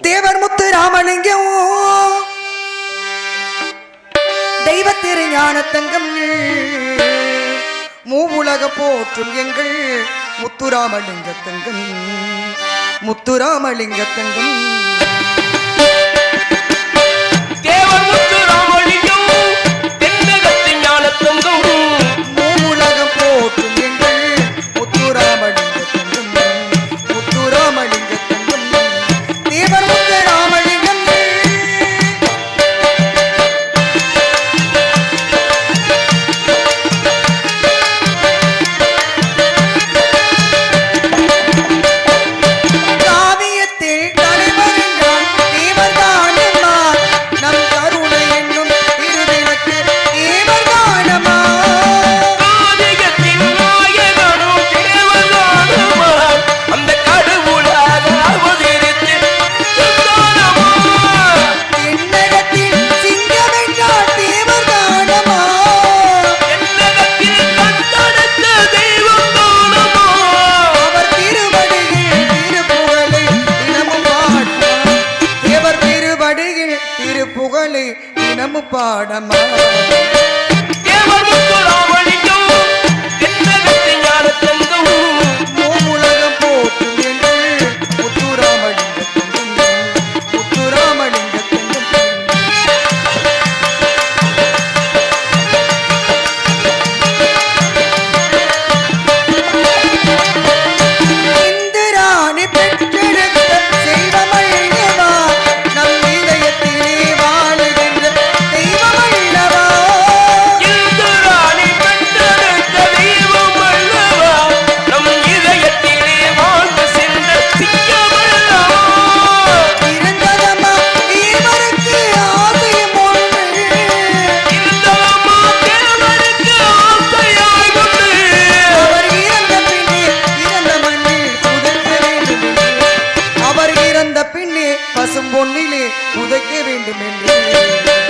தேவர் முத்து ராமலிங்கம். தெய்வ திருஞான தங்கம் மூவுலக போற்றும் எங்கள் முத்துராமலிங்க தங்கம் முத்துராமலிங்க தங்கம் தினமும் பாடமா the menu.